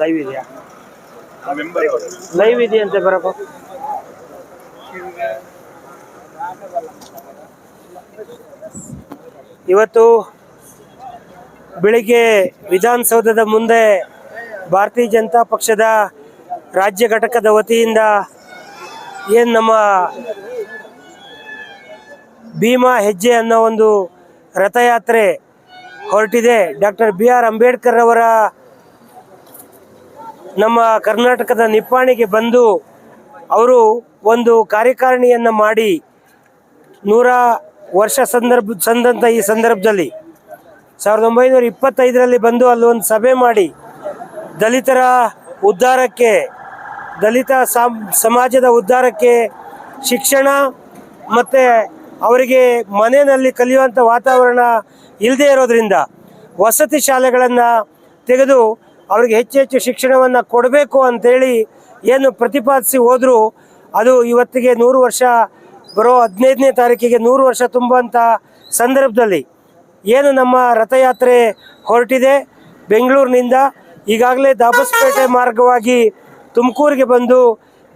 Live ಇದೆಯಾ? Live ಇದೆಯಂತೆ ಬರಪ್ಪ. ಇವತ್ತು ಬೆಳಿಗ್ಗೆ ವಿಧಾನಸೌಧದ ಮುಂದೆ ಭಾರತೀಯ ಜನತಾ ಪಕ್ಷದ ರಾಜ್ಯ ಘಟಕದ ವತಿಯಿಂದ ಏನು ನಮ್ಮ ಭೀಮಾ ಹೆಜ್ಜೆ ಅನ್ನೋ ಒಂದು ರಥಯಾತ್ರೆ ಹೊರಟಿದೆ. ಡಾಕ್ಟರ್ ಬಿ ಆರ್ ಅಂಬೇಡ್ಕರ್ ಅವರ ನಮ್ಮ ಕರ್ನಾಟಕದ ನಿಪ್ಪಾಣಿಗೆ ಬಂದು ಅವರು ಒಂದು ಕಾರ್ಯಕಾರಿಣಿಯನ್ನು ಮಾಡಿ ನೂರ ವರ್ಷ ಸಂದರ್ಭ, ಸಂದಂತ ಈ ಸಂದರ್ಭದಲ್ಲಿ ಸಾವಿರದ ಒಂಬೈನೂರ ಇಪ್ಪತ್ತೈದರಲ್ಲಿ ಬಂದು ಅಲ್ಲೊಂದು ಸಭೆ ಮಾಡಿ ದಲಿತರ ಉದ್ಧಾರಕ್ಕೆ, ದಲಿತ ಸಾಮ್, ಸಮಾಜದ ಉದ್ಧಾರಕ್ಕೆ ಶಿಕ್ಷಣ ಮತ್ತು ಅವರಿಗೆ ಮನೆಯಲ್ಲಿ ಕಲಿಯುವಂಥ ವಾತಾವರಣ ಇಲ್ಲದೇ ಇರೋದ್ರಿಂದ ವಸತಿ ಶಾಲೆಗಳನ್ನು ತೆಗೆದು ಅವರಿಗೆ ಹೆಚ್ಚು ಹೆಚ್ಚು ಶಿಕ್ಷಣವನ್ನು ಕೊಡಬೇಕು ಅಂತೇಳಿ ಏನು ಪ್ರತಿಪಾದಿಸಿ ಹೋದರೂ, ಅದು ಇವತ್ತಿಗೆ ನೂರು ವರ್ಷ ಬರೋ ಹದಿನೈದನೇ ತಾರೀಕಿಗೆ ನೂರು ವರ್ಷ ತುಂಬುವಂಥ ಸಂದರ್ಭದಲ್ಲಿ ಏನು ನಮ್ಮ ರಥಯಾತ್ರೆ ಹೊರಟಿದೆ ಬೆಂಗಳೂರಿನಿಂದ. ಈಗಾಗಲೇ ದಾಬಸ್ಪೇಟೆ ಮಾರ್ಗವಾಗಿ ತುಮಕೂರಿಗೆ ಬಂದು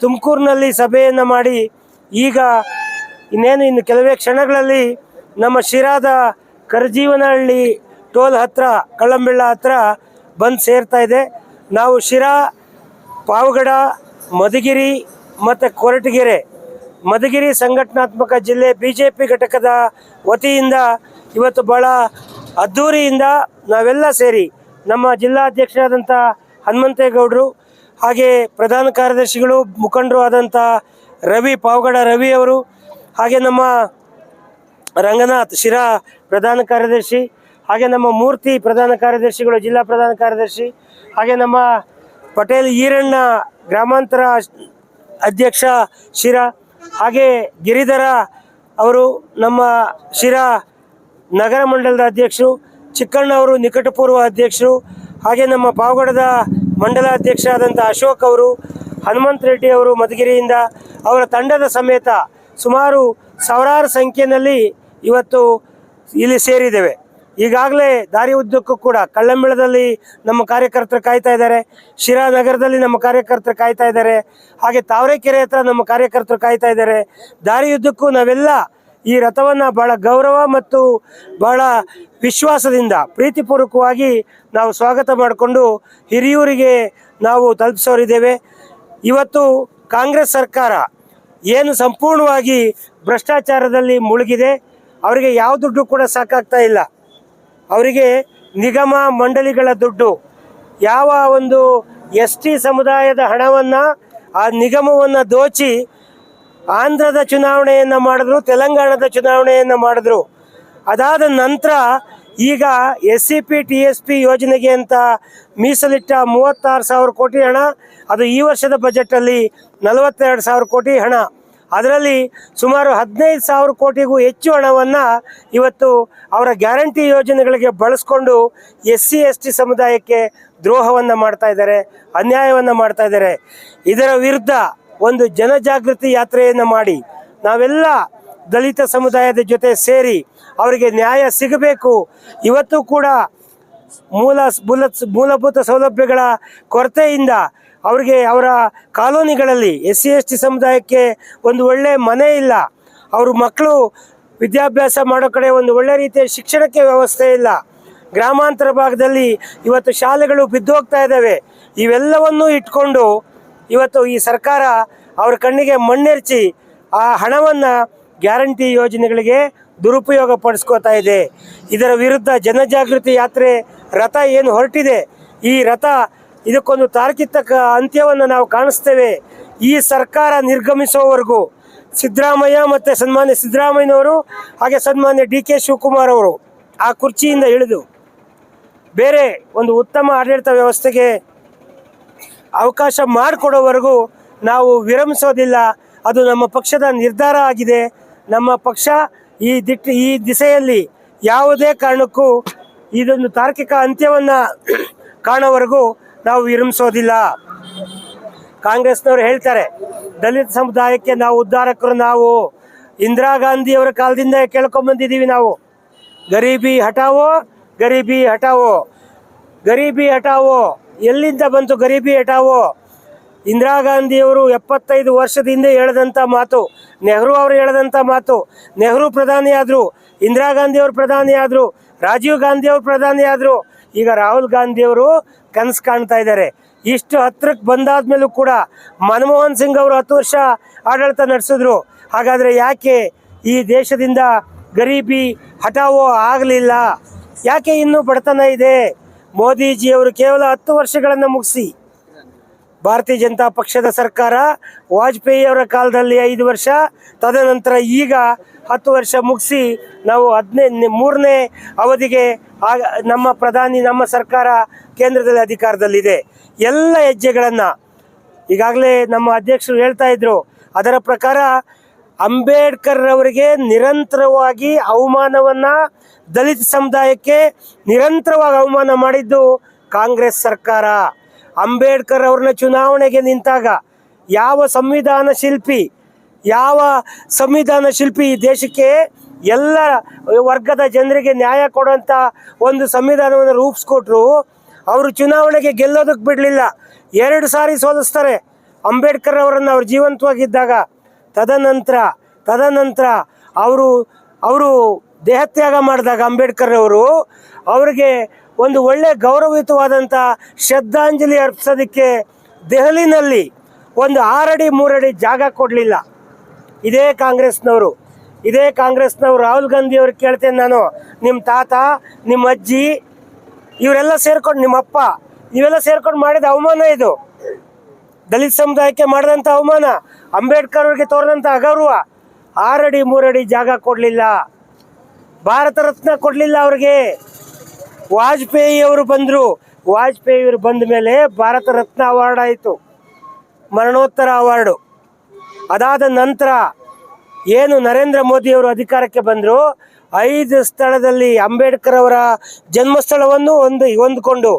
ತುಮಕೂರಿನಲ್ಲಿ ಸಭೆಯನ್ನು ಮಾಡಿ ಈಗ ಇನ್ನೇನು ಇನ್ನು ಕೆಲವೇ ಕ್ಷಣಗಳಲ್ಲಿ ನಮ್ಮ ಶಿರಾದ ಕರಜೀವನಹಳ್ಳಿ ಟೋಲ್ ಹತ್ರ, ಕಳ್ಳಂಬಿಳ್ಳ ಹತ್ರ ಬಂದು ಸೇರ್ತಾ ಇದೆ. ನಾವು ಶಿರಾ, ಪಾವಗಡ, ಮಧುಗಿರಿ ಮತ್ತು ಕೊರಟಗೆರೆ, ಮಧುಗಿರಿ ಸಂಘಟನಾತ್ಮಕ ಜಿಲ್ಲೆ ಬಿ ಜೆ ಪಿ ಘಟಕದ ವತಿಯಿಂದ ಇವತ್ತು ಭಾಳ ಅದ್ಧೂರಿಯಿಂದ ನಾವೆಲ್ಲ ಸೇರಿ ನಮ್ಮ ಜಿಲ್ಲಾಧ್ಯಕ್ಷರಾದಂಥ ಹನುಮಂತೇಗೌಡರು ಹಾಗೆ ಪ್ರಧಾನ ಕಾರ್ಯದರ್ಶಿಗಳು, ಮುಖಂಡರು ಆದಂಥ ರವಿ ಪಾವಗಡ ರವಿ ಅವರು ಹಾಗೆ ನಮ್ಮ ರಂಗನಾಥ್, ಶಿರಾ ಪ್ರಧಾನ ಕಾರ್ಯದರ್ಶಿ, ಹಾಗೆ ನಮ್ಮ ಮೂರ್ತಿ ಪ್ರಧಾನ ಕಾರ್ಯದರ್ಶಿಗಳು, ಜಿಲ್ಲಾ ಪ್ರಧಾನ ಕಾರ್ಯದರ್ಶಿ, ಹಾಗೆ ನಮ್ಮ ಪಟೇಲ್ ಈರಣ್ಣ ಗ್ರಾಮಾಂತರ ಅಧ್ಯಕ್ಷ ಶಿರಾ, ಹಾಗೆ ಗಿರಿಧರ ಅವರು ನಮ್ಮ ಶಿರಾ ನಗರ ಮಂಡಲದ ಅಧ್ಯಕ್ಷರು, ಚಿಕ್ಕಣ್ಣ ಅವರು ನಿಕಟಪೂರ್ವ ಅಧ್ಯಕ್ಷರು, ಹಾಗೆ ನಮ್ಮ ಪಾವಗಡದ ಮಂಡಲಾಧ್ಯಕ್ಷ ಆದಂಥ ಅಶೋಕ್ ಅವರು, ಹನುಮಂತ ರೆಡ್ಡಿ ಅವರು ಮಧುಗಿರಿಯಿಂದ ಅವರ ತಂಡದ ಸಮೇತ ಸುಮಾರು ಸಾವಿರಾರು ಸಂಖ್ಯೆಯಲ್ಲಿ ಇವತ್ತು ಇಲ್ಲಿ ಸೇರಿದ್ದೇವೆ. ಈಗಾಗಲೇ ದಾರಿ ಉದ್ದಕ್ಕೂ ಕೂಡ ಕಳ್ಳಂಬಿಳದಲ್ಲಿ ನಮ್ಮ ಕಾರ್ಯಕರ್ತರು ಕಾಯ್ತಾ ಇದ್ದಾರೆ ಶಿರಾ ನಗರದಲ್ಲಿ ನಮ್ಮ ಕಾರ್ಯಕರ್ತರು ಕಾಯ್ತಾ ಇದ್ದಾರೆ, ಹಾಗೆ ತಾವರೆಕೆರೆ ಹತ್ರ ನಮ್ಮ ಕಾರ್ಯಕರ್ತರು ಕಾಯ್ತಾ ಇದ್ದಾರೆ. ದಾರಿಯುದ್ದಕ್ಕೂ ನಾವೆಲ್ಲ ಈ ರಥವನ್ನು ಬಹಳ ಗೌರವ ಮತ್ತು ಬಹಳ ವಿಶ್ವಾಸದಿಂದ, ಪ್ರೀತಿಪೂರ್ವಕವಾಗಿ ನಾವು ಸ್ವಾಗತ ಮಾಡಿಕೊಂಡು ಹಿರಿಯೂರಿಗೆ ನಾವು ತಲುಪಿಸೋರಿದ್ದೇವೆ. ಇವತ್ತು ಕಾಂಗ್ರೆಸ್ ಸರ್ಕಾರ ಏನು ಸಂಪೂರ್ಣವಾಗಿ ಭ್ರಷ್ಟಾಚಾರದಲ್ಲಿ ಮುಳುಗಿದೆ, ಅವರಿಗೆ ಯಾವ ದುಡ್ಡು ಕೂಡ ಸಾಕಾಗ್ತಾ ಇಲ್ಲ. ಅವರಿಗೆ ನಿಗಮ ಮಂಡಳಿಗಳ ದುಡ್ಡು, ಯಾವ ಒಂದು ಎಸ್ ಟಿ ಸಮುದಾಯದ ಹಣವನ್ನು ಆ ನಿಗಮವನ್ನು ದೋಚಿ ಆಂಧ್ರದ ಚುನಾವಣೆಯನ್ನು ಮಾಡಿದ್ರು, ತೆಲಂಗಾಣದ ಚುನಾವಣೆಯನ್ನು ಮಾಡಿದ್ರು. ಅದಾದ ನಂತರ ಈಗ S C P T S P ಯೋಜನೆಗೆ ಅಂತ ಮೀಸಲಿಟ್ಟ ಮೂವತ್ತಾರು ಸಾವಿರ ಕೋಟಿ ಹಣ, ಅದು ಈ ವರ್ಷದ ಬಜೆಟಲ್ಲಿ ನಲವತ್ತೆರಡು ಸಾವಿರ ಕೋಟಿ ಹಣ. ಅದರಲ್ಲಿ ಸುಮಾರು ಹದಿನೈದು ಸಾವಿರ ಕೋಟಿಗೂ ಹೆಚ್ಚು ಹಣವನ್ನು ಇವತ್ತು ಅವರ ಗ್ಯಾರಂಟಿ ಯೋಜನೆಗಳಿಗೆ ಬಳಸ್ಕೊಂಡು ಎಸ್ ಸಿ ಎಸ್ ಟಿ ಸಮುದಾಯಕ್ಕೆ ದ್ರೋಹವನ್ನು ಮಾಡ್ತಾ ಇದ್ದಾರೆ, ಅನ್ಯಾಯವನ್ನು ಮಾಡ್ತಾ ಇದ್ದಾರೆ. ಇದರ ವಿರುದ್ಧ ಒಂದು ಜನಜಾಗೃತಿ ಯಾತ್ರೆಯನ್ನು ಮಾಡಿ ನಾವೆಲ್ಲ ದಲಿತ ಸಮುದಾಯದ ಜೊತೆ ಸೇರಿ ಅವರಿಗೆ ನ್ಯಾಯ ಸಿಗಬೇಕು. ಇವತ್ತು ಕೂಡ ಮೂಲ ಮೂಲ ಮೂಲಭೂತ ಸೌಲಭ್ಯಗಳ ಕೊರತೆಯಿಂದ ಅವರಿಗೆ ಅವರ ಕಾಲೋನಿಗಳಲ್ಲಿ ಎಸ್ ಸಿ ಎಸ್ ಟಿ ಸಮುದಾಯಕ್ಕೆ ಒಂದು ಒಳ್ಳೆಯ ಮನೆ ಇಲ್ಲ. ಅವರು ಮಕ್ಕಳು ವಿದ್ಯಾಭ್ಯಾಸ ಮಾಡೋ ಕಡೆ ಒಂದು ಒಳ್ಳೆ ರೀತಿಯ ಶಿಕ್ಷಣಕ್ಕೆ ವ್ಯವಸ್ಥೆ ಇಲ್ಲ. ಗ್ರಾಮಾಂತರ ಭಾಗದಲ್ಲಿ ಇವತ್ತು ಶಾಲೆಗಳು ಬಿದ್ದು ಹೋಗ್ತಾ ಇದ್ದಾವೆ. ಇವೆಲ್ಲವನ್ನೂ ಇಟ್ಕೊಂಡು ಇವತ್ತು ಈ ಸರ್ಕಾರ ಅವ್ರ ಕಣ್ಣಿಗೆ ಮಣ್ಣೆರ್ಚಿ ಆ ಹಣವನ್ನು ಗ್ಯಾರಂಟಿ ಯೋಜನೆಗಳಿಗೆ ದುರುಪಯೋಗ ಪಡಿಸ್ಕೋತಾ ಇದೆ. ಇದರ ವಿರುದ್ಧ ಜನಜಾಗೃತಿ ಯಾತ್ರೆ ರಥ ಏನು ಹೊರಟಿದೆ, ಈ ರಥ ಇದಕ್ಕೊಂದು ತಾರ್ಕಿಕ ಅಂತ್ಯವನ್ನು ನಾವು ಕಾಣಿಸ್ತೇವೆ. ಈ ಸರ್ಕಾರ ನಿರ್ಗಮಿಸುವವರೆಗೂ ಸಿದ್ದರಾಮಯ್ಯ ಮತ್ತು ಸನ್ಮಾನ್ಯ ಸಿದ್ದರಾಮಯ್ಯನವರು ಹಾಗೆ ಸನ್ಮಾನ್ಯ ಡಿ ಕೆ ಶಿವಕುಮಾರ್ ಅವರು ಆ ಕುರ್ಚಿಯಿಂದ ಇಳಿದು ಬೇರೆ ಒಂದು ಉತ್ತಮ ಆಡಳಿತ ವ್ಯವಸ್ಥೆಗೆ ಅವಕಾಶ ಮಾಡಿಕೊಡೋವರೆಗೂ ನಾವು ವಿರಮಿಸೋದಿಲ್ಲ. ಅದು ನಮ್ಮ ಪಕ್ಷದ ನಿರ್ಧಾರ ಆಗಿದೆ. ನಮ್ಮ ಪಕ್ಷ ಈ ದಿಟ್ಟ, ಈ ದಿಸೆಯಲ್ಲಿ ಯಾವುದೇ ಕಾರಣಕ್ಕೂ ಇದೊಂದು ತಾರ್ಕಿಕ ಅಂತ್ಯವನ್ನ ಕಾಣೋವರೆಗೂ ನಾವು ವಿರಮಿಸೋದಿಲ್ಲ. ಕಾಂಗ್ರೆಸ್ನವರು ಹೇಳ್ತಾರೆ, ದಲಿತ ಸಮುದಾಯಕ್ಕೆ ನಾವು ಉದ್ಧಾರಕರು ನಾವು. ಇಂದಿರಾ ಗಾಂಧಿಯವರ ಕಾಲದಿಂದ ಕೇಳ್ಕೊಂಬಂದಿದ್ದೀವಿ ನಾವು. ಗರೀಬಿ ಹಟಾವೋ ಗರೀಬಿ ಹಟಾವೋ ಗರೀಬಿ ಹಟಾವೋ ಎಲ್ಲಿಂದ ಬಂತು ಗರೀಬಿ ಹಟಾವೋ ಇಂದಿರಾ ಗಾಂಧಿಯವರು ಎಪ್ಪತ್ತೈದು ವರ್ಷದ ಹಿಂದೆ ಹೇಳಿದಂಥ ಮಾತು, ನೆಹರು ಅವರು ಹೇಳಿದಂಥ ಮಾತು, ನೆಹರು ಪ್ರಧಾನಿಯಾದರು ಇಂದಿರಾ ಗಾಂಧಿಯವರು ಪ್ರಧಾನಿ ಆದರು, ರಾಜೀವ್ ಗಾಂಧಿಯವರು ಪ್ರಧಾನಿ ಆದರು, ಈಗ ರಾಹುಲ್ ಗಾಂಧಿಯವರು ಕನಸು ಕಾಣ್ತಾ ಇದ್ದಾರೆ. ಇಷ್ಟು ಹತ್ರಕ್ಕೆ ಬಂದಾದ್ಮೇಲೂ ಕೂಡ ಮನಮೋಹನ್ ಸಿಂಗ್ ಅವರು ಹತ್ತು ವರ್ಷ ಆಡಳಿತ ನಡೆಸಿದ್ರು. ಹಾಗಾದರೆ ಯಾಕೆ ಈ ದೇಶದಿಂದ ಗರೀಬಿ ಹಠಾವೋ ಆಗಲಿಲ್ಲ? ಯಾಕೆ ಇನ್ನೂ ಬಡತನ ಇದೆ? ಮೋದಿಜಿಯವರು ಕೇವಲ ಹತ್ತು ವರ್ಷಗಳನ್ನು ಮುಗಿಸಿ ಭಾರತೀಯ ಜನತಾ ಪಕ್ಷದ ಸರ್ಕಾರ ವಾಜಪೇಯಿ ಅವರ ಕಾಲದಲ್ಲಿ ಐದು ವರ್ಷ, ತದನಂತರ ಈಗ ಹತ್ತು ವರ್ಷ ಮುಗಿಸಿ ನಾವು ಹದಿನೈದು, ಮೂರನೇ ಅವಧಿಗೆ ಆಗ ನಮ್ಮ ಪ್ರಧಾನಿ, ನಮ್ಮ ಸರ್ಕಾರ ಕೇಂದ್ರದಲ್ಲಿ ಅಧಿಕಾರದಲ್ಲಿದೆ. ಎಲ್ಲ ಹೆಜ್ಜೆಗಳನ್ನು ಈಗಾಗಲೇ ನಮ್ಮ ಅಧ್ಯಕ್ಷರು ಹೇಳ್ತಾ ಇದ್ರು. ಅದರ ಪ್ರಕಾರ ಅಂಬೇಡ್ಕರ್ ಅವರಿಗೆ ನಿರಂತರವಾಗಿ ಅವಮಾನವನ್ನ ದಲಿತ ಸಮುದಾಯಕ್ಕೆ ನಿರಂತರವಾಗಿ ಅವಮಾನ ಮಾಡಿದ್ದು ಕಾಂಗ್ರೆಸ್ ಸರ್ಕಾರ. ಅಂಬೇಡ್ಕರ್ ಅವ್ರನ್ನ ಚುನಾವಣೆಗೆ ನಿಂತಾಗ ಯಾವ ಸಂವಿಧಾನ ಶಿಲ್ಪಿ, ಯಾವ ಸಂವಿಧಾನ ಶಿಲ್ಪಿ ಈ ದೇಶಕ್ಕೆ ಎಲ್ಲ ವರ್ಗದ ಜನರಿಗೆ ನ್ಯಾಯ ಕೊಡುವಂಥ ಒಂದು ಸಂವಿಧಾನವನ್ನು ರೂಪಿಸ್ಕೊಟ್ರು, ಅವರು ಚುನಾವಣೆಗೆ ಗೆಲ್ಲೋದಕ್ಕೆ ಬಿಡಲಿಲ್ಲ. ಎರಡು ಸಾರಿ ಸೋಲಿಸ್ತಾರೆ ಅಂಬೇಡ್ಕರ್ ಅವರನ್ನು ಅವ್ರು ಜೀವಂತವಾಗಿದ್ದಾಗ. ತದನಂತರ ತದನಂತರ ಅವರು ಅವರು ದೇಹತ್ಯಾಗ ಮಾಡಿದಾಗ ಅಂಬೇಡ್ಕರ್ ಅವರು, ಅವರಿಗೆ ಒಂದು ಒಳ್ಳೆ ಗೌರವಯುತವಾದಂಥ ಶ್ರದ್ಧಾಂಜಲಿ ಅರ್ಪಿಸೋದಕ್ಕೆ ದೆಹಲಿನಲ್ಲಿ ಒಂದು ಆರಡಿ ಮೂರಡಿ ಜಾಗ ಕೊಡಲಿಲ್ಲ. ಇದೇ ಕಾಂಗ್ರೆಸ್ನವರು. ಇದೇ ಕಾಂಗ್ರೆಸ್ನವರು ರಾಹುಲ್ ಗಾಂಧಿ ಅವ್ರಿಗೆ ಕೇಳ್ತೇನೆ ನಾನು. ನಿಮ್ಮ ತಾತ ನಿಮ್ಮ ಅಜ್ಜಿ, ಇವರೆಲ್ಲ ಸೇರ್ಕೊಂಡು ನಿಮ್ಮ ಅಪ್ಪ ಇವೆಲ್ಲ ಸೇರ್ಕೊಂಡು ಮಾಡಿದ ಅವಮಾನ ಇದು. ದಲಿತ ಸಮುದಾಯಕ್ಕೆ ಮಾಡಿದಂಥ ಅವಮಾನ. ಅಂಬೇಡ್ಕರ್ ಅವ್ರಿಗೆ ತೋರಿದಂಥ ಅಗೌರವ. ಆರಡಿ ಮೂರಡಿ ಜಾಗ ಕೊಡಲಿಲ್ಲ. ಭಾರತ ರತ್ನ ಕೊಡಲಿಲ್ಲ ಅವ್ರಿಗೆ. ವಾಜಪೇಯಿ ಅವರು ಬಂದರು. ವಾಜಪೇಯಿ ಅವರು ಬಂದ ಮೇಲೆ ಭಾರತ ರತ್ನ ಅವಾರ್ಡ್ ಆಯಿತು. ಮರಣೋತ್ತರ ಅವಾರ್ಡು ಅದಾದ ನಂತರ ಏನು ನರೇಂದ್ರ ಮೋದಿ ಅವರು ಅಧಿಕಾರಕ್ಕೆ ಬಂದರು? ಐದು ಸ್ಥಳದಲ್ಲಿ ಅಂಬೇಡ್ಕರ್ ಅವರ ಜನ್ಮಸ್ಥಳವನ್ನು ಒಂದು ಹೊಂದಿಕೊಂಡು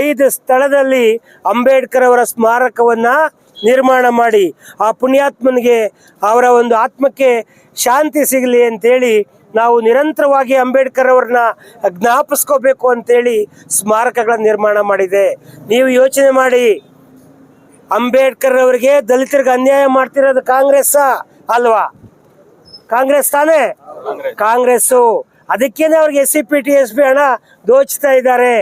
ಐದು ಸ್ಥಳದಲ್ಲಿ ಅಂಬೇಡ್ಕರ್ ಅವರ ಸ್ಮಾರಕವನ್ನು ನಿರ್ಮಾಣ ಮಾಡಿ ಆ ಪುಣ್ಯಾತ್ಮನಿಗೆ ಅವರ ಒಂದು ಆತ್ಮಕ್ಕೆ ಶಾಂತಿ ಸಿಗಲಿ ಅಂತೇಳಿ ನಾವು ನಿರಂತರವಾಗಿ ಅಂಬೇಡ್ಕರ್ ಅವ್ರನ್ನ ಜ್ಞಾಪಿಸ್ಕೋಬೇಕು ಅಂತೇಳಿ ಸ್ಮಾರಕಗಳ ನಿರ್ಮಾಣ ಮಾಡಿದೆ. ನೀವು ಯೋಚನೆ ಮಾಡಿ, ಅಂಬೇಡ್ಕರ್ ಅವರಿಗೆ ದಲಿತರಿಗೆ ಅನ್ಯಾಯ ಮಾಡ್ತಿರೋದು ಕಾಂಗ್ರೆಸ್ ಅಲ್ವಾ? ಕಾಂಗ್ರೆಸ್ ತಾನೇ? ಕಾಂಗ್ರೆಸ್ಸು. ಅದಕ್ಕೇನೆ ಅವ್ರಿಗೆ S C P T, S B ಹಣ ದೋಚ್ತಾ ಇದ್ದಾರೆ.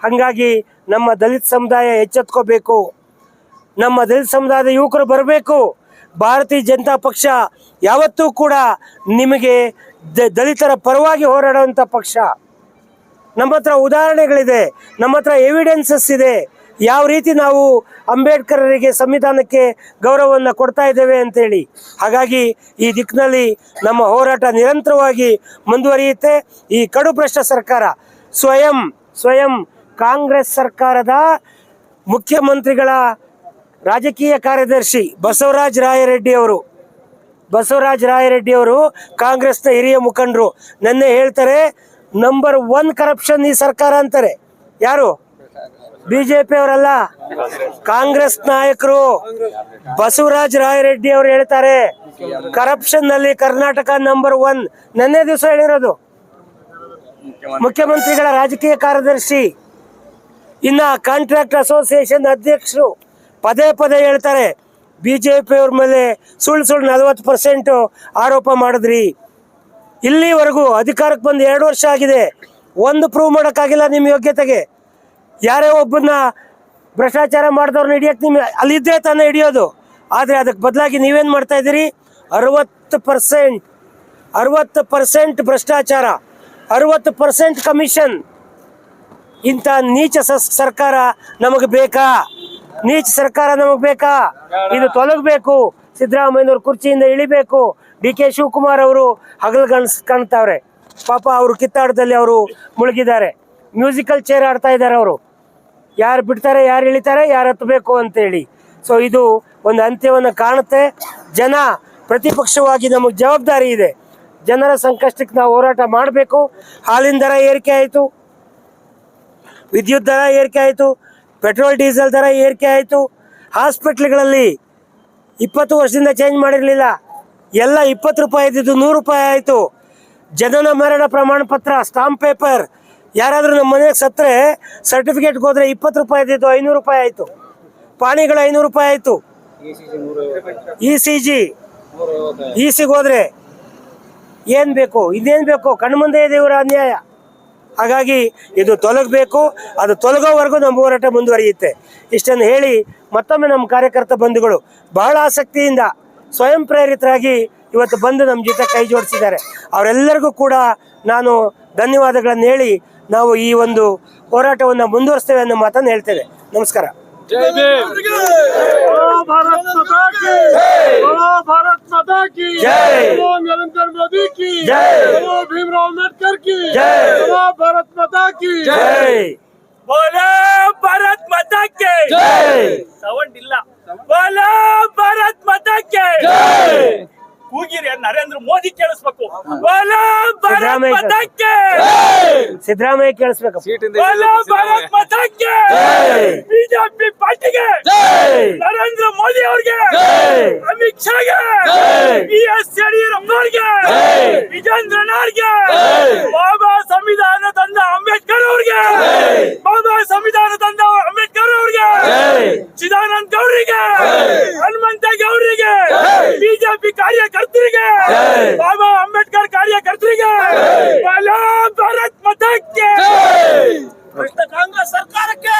ಹಾಗಾಗಿ ನಮ್ಮ ದಲಿತ ಸಮುದಾಯ ಎಚ್ಚೆತ್ಕೋಬೇಕು. ನಮ್ಮ ದಲಿತ ಸಮುದಾಯದ ಯುವಕರು ಬರಬೇಕು. ಭಾರತೀಯ ಜನತಾ ಪಕ್ಷ ಯಾವತ್ತೂ ಕೂಡ ನಿಮಗೆ ದಲಿತರ ಪರವಾಗಿ ಹೋರಾಡುವಂಥ ಪಕ್ಷ. ನಮ್ಮ ಹತ್ರ ಉದಾಹರಣೆಗಳಿದೆ, ನಮ್ಮ ಹತ್ರ ಎವಿಡೆನ್ಸಸ್ ಇದೆ. ಯಾವ ರೀತಿ ನಾವು ಅಂಬೇಡ್ಕರರಿಗೆ ಸಂವಿಧಾನಕ್ಕೆ ಗೌರವವನ್ನು ಕೊಡ್ತಾ ಇದ್ದೇವೆ ಅಂತೇಳಿ. ಹಾಗಾಗಿ ಈ ದಿಕ್ಕಿನಲ್ಲಿ ನಮ್ಮ ಹೋರಾಟ ನಿರಂತರವಾಗಿ ಮುಂದುವರಿಯುತ್ತೆ. ಈ ಕಡು ಭ್ರಷ್ಟ ಸರ್ಕಾರ, ಸ್ವಯಂ ಸ್ವಯಂ ಕಾಂಗ್ರೆಸ್ ಸರ್ಕಾರದ ಮುಖ್ಯಮಂತ್ರಿಗಳ ರಾಜಕೀಯ ಕಾರ್ಯದರ್ಶಿ ಬಸವರಾಜ ರಾಯರೆಡ್ಡಿ ಅವರು ಬಸವರಾಜ ರಾಯರೆಡ್ಡಿ ಅವರು ಕಾಂಗ್ರೆಸ್ನ ಹಿರಿಯ ಮುಖಂಡರು. ನನ್ನೇ ಹೇಳ್ತಾರೆ ನಂಬರ್ ಒನ್ ಕರಪ್ಷನ್ ಈ ಸರ್ಕಾರ ಅಂತಾರೆ. ಯಾರು? ಬಿಜೆಪಿ ಅವರಲ್ಲ ಕಾಂಗ್ರೆಸ್ ನಾಯಕರು. ಬಸವರಾಜ ರಾಯರೆಡ್ಡಿ ಅವರು ಹೇಳ್ತಾರೆ ಕರಪ್ಷನ್ನಲ್ಲಿ ಕರ್ನಾಟಕ ನಂಬರ್ ಒನ್ ನನ್ನೇ ದಿವಸ ಹೇಳಿರೋದು. ಮುಖ್ಯಮಂತ್ರಿಗಳ ರಾಜಕೀಯ ಕಾರ್ಯದರ್ಶಿ. ಇನ್ನ ಕಾಂಟ್ರಾಕ್ಟ್ ಅಸೋಸಿಯೇಷನ್ ಅಧ್ಯಕ್ಷರು ಪದೇ ಪದೇ ಹೇಳ್ತಾರೆ ಬಿಜೆಪಿ ಪಿಯವ್ರ ಮೇಲೆ ಸುಳ್ಳು ಸುಳ್ಳು ನಲವತ್ತು ಪರ್ಸೆಂಟ್ ಆರೋಪ ಮಾಡಿದ್ರಿ. ಇಲ್ಲಿವರೆಗೂ ಅಧಿಕಾರಕ್ಕೆ ಬಂದು ಎರಡು ವರ್ಷ ಆಗಿದೆ. ಒಂದು ಪ್ರೂವ್ ಮಾಡೋಕ್ಕಾಗಿಲ್ಲ ನಿಮ್ಮ ಯೋಗ್ಯತೆಗೆ. ಯಾರೇ ಒಬ್ಬನ್ನ ಭ್ರಷ್ಟಾಚಾರ ಮಾಡಿದವ್ರನ್ನ ಹಿಡಿಯೋಕ್ಕೆ ನಿಮ್ಮ ಅಲ್ಲಿದ್ದೇ ತಾನೇ ಹಿಡಿಯೋದು. ಆದರೆ ಅದಕ್ಕೆ ಬದಲಾಗಿ ನೀವೇನು ಮಾಡ್ತಾ ಇದ್ದೀರಿ? ಅರವತ್ತು ಪರ್ಸೆಂಟ್ ಅರವತ್ತು ಪರ್ಸೆಂಟ್ ಭ್ರಷ್ಟಾಚಾರ, ಅರವತ್ತು ಪರ್ಸೆಂಟ್ ಕಮಿಷನ್ ಇಂಥ ನೀಚ ಸರ್ಕಾರ ನಮಗೆ ಬೇಕಾ? ನೀಚ ಸರ್ಕಾರ ನಮಗೆ ಬೇಕಾ? ಇದು ತೊಲಗಬೇಕು. ಸಿದ್ದರಾಮಯ್ಯನವ್ರ ಕುರ್ಚಿಯಿಂದ ಇಳಿಬೇಕು. ಡಿ ಕೆ ಶಿವಕುಮಾರ್ ಅವರು ಹಗಲು ಗಣಸ್ ಕಾಣ್ತಾವ್ರೆ. ಪಾಪ ಅವರು ಕಿತ್ತಾಡದಲ್ಲಿ ಅವರು ಮುಳುಗಿದ್ದಾರೆ. ಮ್ಯೂಸಿಕಲ್ ಚೇರ್ ಆಡ್ತಾ ಇದ್ದಾರೆ ಅವರು. ಯಾರು ಬಿಡ್ತಾರೆ, ಯಾರು ಇಳಿತಾರೆ, ಯಾರು ಹತ್ತಬೇಕು ಅಂತೇಳಿ. ಸೊ ಇದು ಒಂದು ಅಂತ್ಯವನ್ನು ಕಾಣುತ್ತೆ. ಜನ ಪ್ರತಿಪಕ್ಷವಾಗಿ ನಮಗೆ ಜವಾಬ್ದಾರಿ ಇದೆ. ಜನರ ಸಂಕಷ್ಟಕ್ಕೆ ನಾವು ಹೋರಾಟ ಮಾಡಬೇಕು. ಹಾಲಿನ ದರ ಏರಿಕೆ ಆಯಿತು. ವಿದ್ಯುತ್ ದರ ಏರಿಕೆ ಆಯಿತು. ಪೆಟ್ರೋಲ್ ಡೀಸೆಲ್ ದರ ಏರಿಕೆ ಆಯಿತು. ಹಾಸ್ಪಿಟ್ಲ್ಗಳಲ್ಲಿ ಇಪ್ಪತ್ತು ವರ್ಷದಿಂದ ಚೇಂಜ್ ಮಾಡಿರಲಿಲ್ಲ. ಎಲ್ಲ ಇಪ್ಪತ್ತು ರೂಪಾಯಿ ಇದ್ದಿದ್ದು ನೂರು ರೂಪಾಯಿ ಆಯಿತು. ಜನನ ಮರಣ ಪ್ರಮಾಣ ಪತ್ರ ಸ್ಟಾಂಪ್ ಪೇಪರ್ ಯಾರಾದರೂ ನಮ್ಮ ಮನೆಗೆ ಸತ್ತರೆ ಸರ್ಟಿಫಿಕೇಟ್ಗೆ ಹೋದರೆ ಇಪ್ಪತ್ತು ರೂಪಾಯಿ ಇದ್ದಿದ್ದು ಐನೂರು ರೂಪಾಯಿ ಆಯಿತು. ಪಾಣಿಗಳು ಐನೂರು ರೂಪಾಯಿ ಆಯಿತು. ಇ ಸಿ ಜಿ ಇ ಸಿಗೆ ಹೋದರೆ ಏನು ಬೇಕು? ಇದೇನು ಬೇಕು? ಕಣ್ಮುಂದೆ ಇದೆ ಇವರ ಅನ್ಯಾಯ. ಹಾಗಾಗಿ ಇದು ತೊಲಗಬೇಕು. ಅದು ತೊಲಗೋವರೆಗೂ ನಮ್ಮ ಹೋರಾಟ ಮುಂದುವರಿಯುತ್ತೆ. ಇಷ್ಟನ್ನು ಹೇಳಿ ಮತ್ತೊಮ್ಮೆ ನಮ್ಮ ಕಾರ್ಯಕರ್ತ ಬಂಧುಗಳು ಬಹಳ ಆಸಕ್ತಿಯಿಂದ ಸ್ವಯಂ ಪ್ರೇರಿತರಾಗಿ ಇವತ್ತು ಬಂದು ನಮ್ಮ ಜೊತೆ ಕೈ ಜೋಡಿಸಿದ್ದಾರೆ. ಅವರೆಲ್ಲರಿಗೂ ಕೂಡ ನಾನು ಧನ್ಯವಾದಗಳನ್ನು ಹೇಳಿ ನಾವು ಈ ಒಂದು ಹೋರಾಟವನ್ನು ಮುಂದುವರಿಸ್ತೇವೆ ಅನ್ನೋ ಮಾತನ್ನು ಹೇಳ್ತೇವೆ ನಮಸ್ಕಾರ. जय भीम बोलो भारत माता की बोलो भारत माता की जय। बोलो नरेंद्र मोदी की जय। बोलो भीमराव अम्बेडकर की जय। बोलो भारत माता की ಜೈ बोलो भारत माता के ಜೈ ಸೌಂಡ್ ಇಲ್ಲ बोलो भारत माता के ಯೋಗಿ ನರೇಂದ್ರ ಮೋದಿ ಕೇಳಿಸ್ಬೇಕು. ಸಿದ್ದರಾಮಯ್ಯ ಕೇಳಿಸ್ಬೇಕು. ಬಿಜೆಪಿ ಪಾರ್ಟಿಗೆ. ನರೇಂದ್ರ ಮೋದಿ ಅವ್ರಿಗೆ. ಅಮಿತ್ ಶಾಗೆ. ಬಿ ಎಸ್ ಯಡಿಯೂರಪ್ಪ ಅವ್ರಿಗೆ. ವಿಜೇಂದ್ರನಾರ್ಗೆ ಬಾಬಾ ಸಂವಿಧಾನ ತಂದ ಅಂಬೇಡ್ಕರ್ ಅವ್ರಿಗೆ. ಬಾಬಾ ಸಂವಿಧಾನ ತಂದ ಅಂಬೇಡ್ಕರ್ ಅವ್ರಿಗೆ. ಚಿದಾನಂದ ಗೌಡ್ರಿಗೆ. ಹನುಮಂತ ಗೌಡ್ರಿಗೆ. ಬಿಜೆಪಿ ಕಾರ್ಯಕರ್ತರಿಗೆ. ಬಾಬಾ ಅಂಬೇಡ್ಕರ್ ಕಾರ್ಯಕರ್ತರಿಗೆ. ಭಾರತ್ ಮತಕ್ಕೆ. ಕಾಂಗ್ರೆಸ್ ಸರ್ಕಾರಕ್ಕೆ.